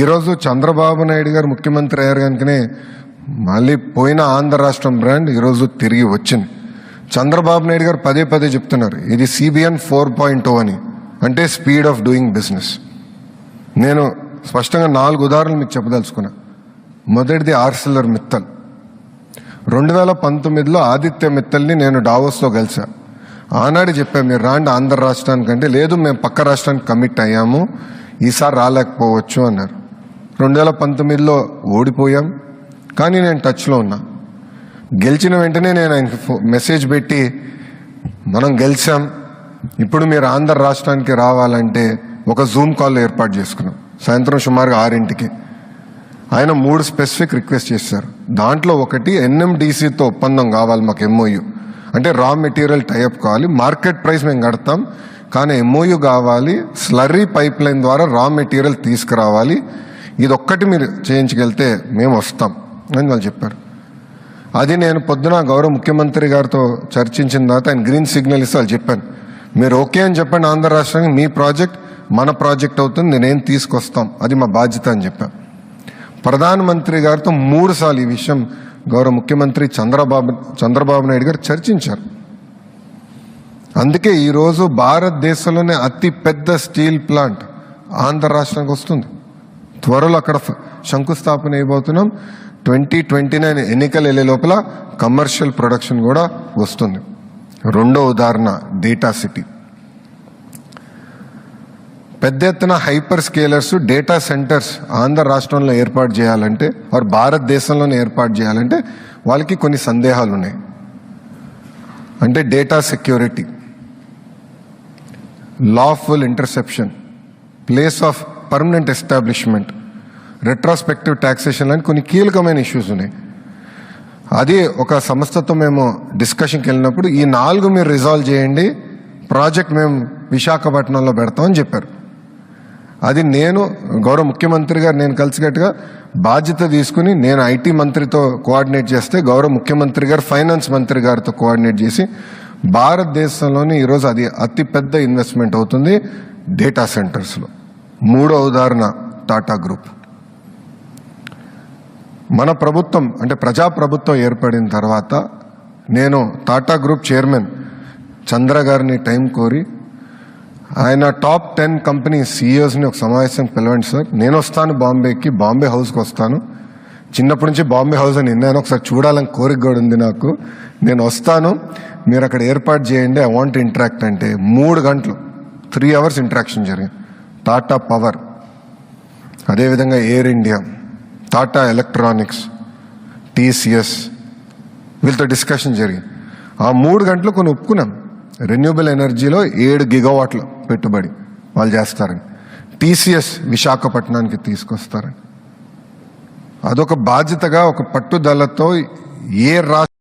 ఈరోజు చంద్రబాబు నాయుడు గారు ముఖ్యమంత్రి అయ్యారు కనుకనే మళ్ళీ పోయిన ఆంధ్ర రాష్ట్రం బ్రాండ్ ఈరోజు తిరిగి వచ్చింది. చంద్రబాబు నాయుడు గారు పదే పదే చెప్తున్నారు ఇది సిబిఎన్ ఫోర్ పాయింట్ ఓ అని అంటే స్పీడ్ ఆఫ్ డూయింగ్ బిజినెస్. నేను స్పష్టంగా నాలుగు ఉదాహరణలు మీకు చెప్పదలుచుకున్నా. మొదటిది ఆర్సిలర్ మిత్తల్. రెండు వేల పంతొమ్మిదిలో ఆదిత్య మిత్తల్ని నేను డావోస్లో కలిసా ఆనాడు చెప్పాను మీరు రాండి ఆంధ్ర రాష్ట్రానికంటే లేదు మేము పక్క రాష్ట్రానికి కమిట్ అయ్యాము ఈసారి రాలేకపోవచ్చు అన్నారు. రెండు వేల పంతొమ్మిదిలో ఓడిపోయాం. కానీ నేను టచ్లో ఉన్నా. గెలిచిన వెంటనే నేను ఆయనకి మెసేజ్ పెట్టి మనం గెలిచాం. ఇప్పుడు మీరు ఆంధ్ర రాష్ట్రానికి రావాలంటే ఒక జూమ్ కాల్ ఏర్పాటు చేసుకున్నాం. సాయంత్రం సుమారుగా ఆరింటికి. ఆయన మూడు స్పెసిఫిక్ రిక్వెస్ట్ చేశారు. దాంట్లో ఒకటి ఎన్ఎండిసితో ఒప్పందం కావాలి మాకు ఎంఓయు అంటే రా మెటీరియల్ టైఅప్ కావాలి. మార్కెట్ ప్రైస్ మేము కడతాం. కానీ ఎంఓయు కావాలి. స్లర్రీ పైప్ లైన్ ద్వారా రా మెటీరియల్ తీసుకురావాలి. ఇది ఒక్కటి మీరు చేయించగలితే మేము వస్తాం అని వాళ్ళు చెప్పారు. అది నేను పొద్దున గౌరవ ముఖ్యమంత్రి గారితో చర్చించిన తర్వాత ఆయన గ్రీన్ సిగ్నల్ ఇస్తే వాళ్ళు చెప్పాను మీరు ఓకే అని చెప్పండి ఆంధ్ర రాష్ట్రానికి మీ ప్రాజెక్ట్ మన ప్రాజెక్ట్ అవుతుంది నేనేం తీసుకొస్తాం అది మా బాధ్యత అని చెప్పాను ప్రధానమంత్రి గారితో మూడుసార్లు ఈ విషయం గౌరవ ముఖ్యమంత్రి చంద్రబాబు చంద్రబాబు నాయుడు గారు చర్చించారు. అందుకే ఈరోజు భారతదేశంలోనే అతి పెద్ద స్టీల్ ప్లాంట్ ఆంధ్ర రాష్ట్రానికి వస్తుంది. త్వరలో అక్కడ శంకుస్థాపన అయిపోతున్నాం ట్వంటీ ట్వంటీ నైన్ ఎన్నికలు వెళ్ళే లోపల కమర్షియల్ ప్రొడక్షన్ కూడా వస్తుంది. రెండో ఉదాహరణ డేటా సిటీ. పెద్ద ఎత్తున hyper scalers data centres Andhra రాష్ట్రంలో ఏర్పాటు చేయాలంటే వారు భారతదేశంలోనే ఏర్పాటు చేయాలంటే వాళ్ళకి కొన్ని సందేహాలు ఉన్నాయి. అంటే data security lawful interception place of permanent establishment retrospective taxation లాంటి కొన్ని కీలకమైన ఇష్యూస్ ఉన్నాయి. అది ఒక సంస్థతో మేము డిస్కషన్కి వెళ్ళినప్పుడు ఈ నాలుగు మీరు రిజాల్వ్ చేయండి ప్రాజెక్ట్ మేము విశాఖపట్నంలో పెడతామని చెప్పారు. అది నేను గౌరవ ముఖ్యమంత్రి గారు నేను కలిసికట్టుగా బాధ్యత తీసుకుని నేను ఐటీ మంత్రితో కోఆర్డినేట్ చేస్తే గౌరవ ముఖ్యమంత్రి గారు ఫైనాన్స్ మంత్రి గారితో కోఆర్డినేట్ చేసి భారతదేశంలోని ఈరోజు అది అతిపెద్ద ఇన్వెస్ట్మెంట్ అవుతుంది డేటా సెంటర్స్లో మూడో ఉదాహరణ టాటా గ్రూప్. మన ప్రభుత్వం అంటే ప్రజా ప్రభుత్వం ఏర్పడిన తర్వాత నేను టాటా గ్రూప్ చైర్మన్ చంద్ర గారిని టైం కోరి ఆయన టాప్ టెన్ కంపెనీ సీఈఓస్ని ఒక సమావేశం పిలవండి సార్. నేను వస్తాను బాంబేకి బాంబే హౌస్కి వస్తాను. చిన్నప్పటి నుంచి బాంబే హౌస్ అని నేను ఒకసారి చూడాలని కోరిక కూడా ఉంది నాకు. నేను వస్తాను మీరు అక్కడ ఏర్పాటు చేయండి ఐ వాంట్ ఇంటరాక్ట్ అంటే మూడు గంటలు త్రీ అవర్స్ ఇంటరాక్షన్ జరిగింది. టాటా పవర్ అదేవిధంగా Air India Tata electronics TCS వీళ్ళతో డిస్కషన్ జరిగింది. ఆ మూడు గంటలు కొన్ని ఒప్పుకున్నాం. రెన్యూబుల్ ఎనర్జీలో ఏడు గిగవాట్ల పెట్టుబడి వాళ్ళు చేస్తారని. టీసీఎస్ విశాఖపట్నానికి తీసుకొస్తారని. అదొక బాధ్యతగా ఒక పట్టుదలతో ఏ రాష్ట్ర